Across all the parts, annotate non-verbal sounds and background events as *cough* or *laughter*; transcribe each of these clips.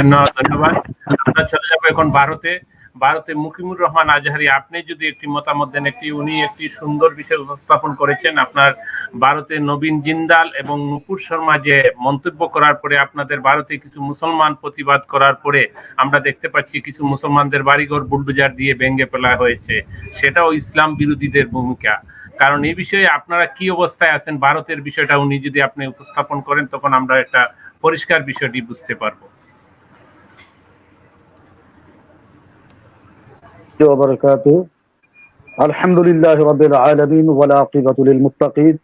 ধন্য- ধন্যবাদ। আমরা চলে যাব এখন ভারতে। ভারতে মুকিমুর রহমান আজহারি, আপনি যদি একটি মতামত দেন, একটি, উনি একটি সুন্দর বিষয় উপস্থাপন করেছেন আপনার ভারতে নবীন জিন্দাল এবং নুপুর শর্মা যে মন্তব্য করার পরে আপনাদের ভারতে কিছু মুসলমান প্রতিবাদ করার পরে আমরা দেখতে পাচ্ছি কিছু মুসলমানদের বাড়িঘর বুলডোজার দিয়ে ভেঙে ফেলা হয়েছে। সেটাও ইসলাম বিরোধীদের ভূমিকা। কারণ এই বিষয়ে আপনারা কি অবস্থায় আছেন, ভারতের বিষয়টা উনি যদি আপনি উপস্থাপন করেন, তখন আমরা একটা পরিষ্কার বিষয়টি বুঝতে পারব। وبركاته. الحمد لله رب العالمين والعاقبة للمتقين.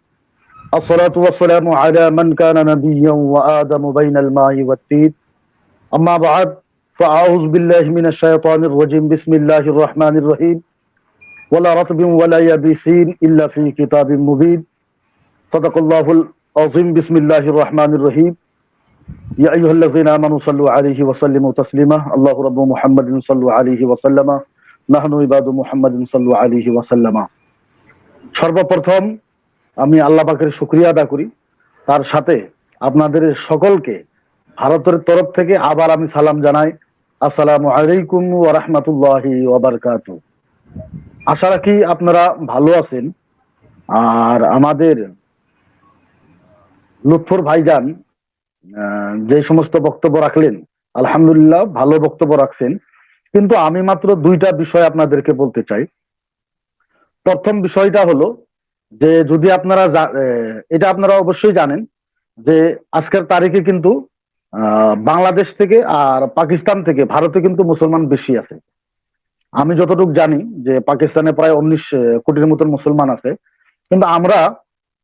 الصلاة والسلام على من كان نبيا وآدم بين الماء والتين. أما بعد فأعوذ بالله من الشيطان الرجيم. بسم الله الرحمن الرحيم. ولا رطب ولا يابسين إلا في كتاب مبين. صدق الله العظيم. بسم الله الرحمن الرحيم. يا أيها الذين آمنوا صلوا عليه وسلموا تسليما. الله رب محمد صلوا عليه وسلم. সর্বপ্রথম আমি আল্লাহ পাকের শুকরিয়া আদা করি। তার সাথে আপনাদের সকলকে ভারতের তরফ থেকে আবার আমি সালাম জানাই। আসসালামু আলাইকুম ওয়া রাহমাতুল্লাহি ওয়া বারাকাতু আশা রাখি আপনারা ভালো আছেন। আর আমাদের লুৎফর ভাইজান যে সমস্ত বক্তব্য রাখলেন, আলহামদুলিল্লাহ ভালো বক্তব্য রাখছেন। কিন্তু আমি মাত্র দুইটা বিষয় আপনাদেরকে বলতে চাই। প্রথম বিষয়টা হলো যে, যদি আপনারা এটা আপনারা অবশ্যই জানেন যে, আজকের তারিখে কিন্তু বাংলাদেশ থেকে আর পাকিস্তান থেকে ভারতে কিন্তু মুসলমান বেশি আছে। আমি যতটুকু জানি যে, পাকিস্তানে প্রায় উনিশ কোটির মতন মুসলমান আছে। কিন্তু আমরা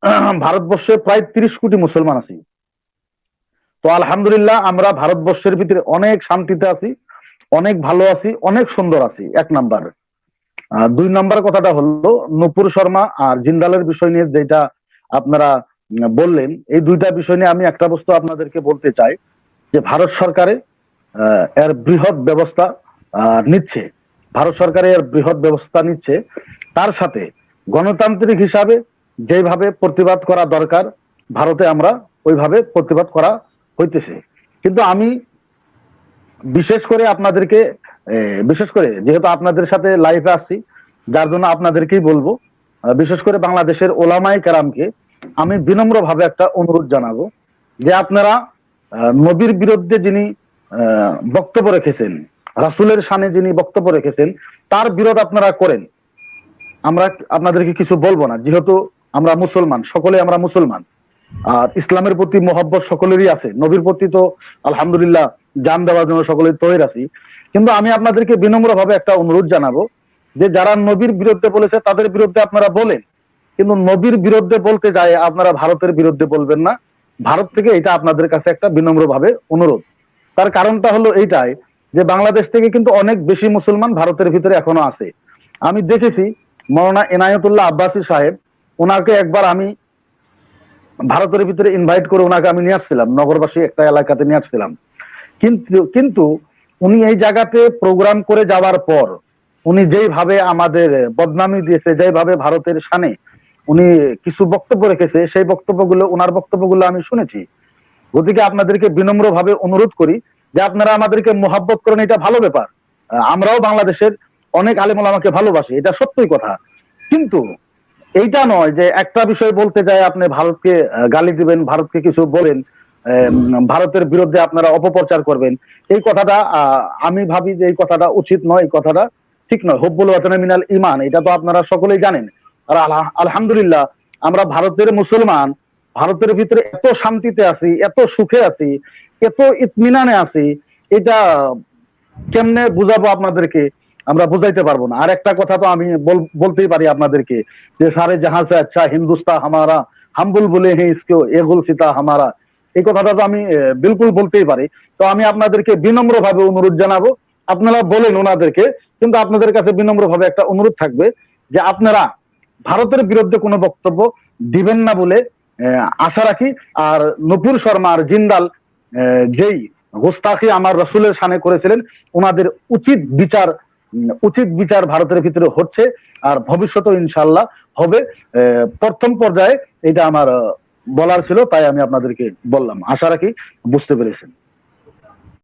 *clears throat* ভারতবর্ষে প্রায় তিরিশ কোটি মুসলমান আছি। তো আলহামদুলিল্লাহ আমরা ভারতবর্ষের ভিতরে অনেক শান্তিতে আছি। অনেক ভালো আছি, অনেক সুন্দর আছি, এক নাম্বার। দুই নাম্বার কথাটা হলো, নুপুর শর্মা আর জিন্দালের বিষয় নিয়ে যেটা আপনারা বললেন, এই দুইটা বিষয় নিয়ে আমি একটা বস্তু আপনাদেরকে বলতে চাই, যে ভারত সরকারে এর বৃহৎ ব্যবস্থা নিচ্ছে। ভারত সরকারে এর বৃহৎ ব্যবস্থা নিচ্ছে। তার সাথে গণতান্ত্রিক হিসাবে যেভাবে প্রতিবাদ করা দরকার, ভারতে আমরা ওইভাবে প্রতিবাদ করা হইতেছে। কিন্তু আমি বিশেষ করে আপনাদেরকে বিশেষ করে যেহেতু আপনাদের সাথে লাইভে আসছি, যার জন্য আপনাদেরকেই বলব বিশেষ করে বাংলাদেশের ওলামাই কারামকে আমি বিনম্রভাবে একটা অনুরোধ জানাব যে আপনারা নবীর বিরুদ্ধে যিনি বক্তব্য রেখেছেন, রাসুলের সামনে যিনি বক্তব্য রেখেছেন, তার বিরোধ আপনারা করেন। আমরা আপনাদেরকে কিছু বলব না, যেহেতু আমরা মুসলমান, সকলে আমরা মুসলমান। আর ইসলামের প্রতি মহব্বত সকলেরই আছে, নবীর প্রতি তো আলহামদুলিল্লাহ জান দেওয়ার জন্য সকলের তৈরি আছি। কিন্তু আমি আপনাদেরকে বিনম্র ভাবে একটা অনুরোধ জানাব যে যারা নবীর বিরুদ্ধে বলেছে, তাদের বিরুদ্ধে আপনারা বলেন। কিন্তু নবীর বিরুদ্ধে বলতে যায়, আপনারা ভারতের বিরুদ্ধে বলবেন না। ভারত থেকে এটা আপনাদের কাছে একটা বিনম্র ভাবে অনুরোধ। তার কারণটা হলো এইটাই, যে বাংলাদেশ থেকে কিন্তু অনেক বেশি মুসলমান ভারতের ভিতরে এখনও আছে। আমি দেখেছি মৌলানা এনায়তুল্লাহ আব্বাসী সাহেব, ওনাকে একবার আমি ভারতের ভিতরে ইনভাইট করে ওনাকে আমি নিয়ে আসছিলাম, নগরবাসী একটা এলাকাতে নিয়ে আসছিলাম। কিন্তু উনি এই জায়গাতে প্রোগ্রাম করে যাওয়ার পর, উনি যেইভাবে আমাদের বদনামি দিয়েছে যেভাবে ভারতের সানে উনি কিছু বক্তব্য রেখেছে, সেই বক্তব্যগুলো ওনার বক্তব্যগুলো আমি শুনেছি। গতিকে আপনাদেরকে বিনম্র ভাবে অনুরোধ করি যে আপনারা আমাদেরকে মোহাব্বত করেন, এটা ভালো ব্যাপার। আমরাও বাংলাদেশের অনেক আলেমুল আমাকে ভালোবাসি, এটা সত্যই কথা। কিন্তু এইটা নয় যে একটা বিষয় বলতে যায়, আপনি ভারতকে গালি দিবেন, ভারতকে কিছু বলেন ভারতের বিরুদ্ধে আপনারা অপপ্রচার করবেন। এই কথাটা আমি ভাবি যে এই কথাটা উচিত নয়, এই কথাটা ঠিক নয়। হব্বুল ওয়াতানা মিনাল ইমান এটা তো আপনারা সকলেই জানেন। আর আলহামদুলিল্লাহ, আমরা ভারতের মুসলমান, ভারতের ভিতরে এত শান্তিতে আছি, এত সুখে আছি, এত ইতমিনানে আছি, এটা কেমনে বুঝাবো আপনাদেরকে? আমরা বুঝাইতে পারব না। আর একটা কথা তো আমি বল- বলতেই পারি আপনাদেরকে, যে সারে জাহাজ আচ্ছা হিন্দুস্তান হামারা, হাম্বুল বলে হে ইসকে এগুল সীতা হামারা। এই কথাটা তো আমি বিলকুল বলতেই পারি। তো আমি আপনাদেরকে বিনম্র ভাবে অনুরোধ জানাব। আপনারা বলেন ওনাদেরকে, কিন্তু আপনাদের কাছে বিনম্র ভাবে একটা অনুরোধ থাকবে যে আপনারা ভারতের বিরুদ্ধে কোনো বক্তব্য দিবেন না বলে আশা রাখি। আর নপুর শর্মা আর জিন্দাল যেই গোস্তাখি আমার রসুলের সামনে করেছিলেন, ওনাদের উচিত বিচার উচিত বিচার ভারতের ভিতরে হচ্ছে। আর ভবিষ্যতে ইনশাল্লাহ হবে। প্রথম পর্যায়ে এটা আমার বলার ছিল তাই আমি আপনাদেরকে বললাম। আশা রাখি বুঝতে পেরেছেন।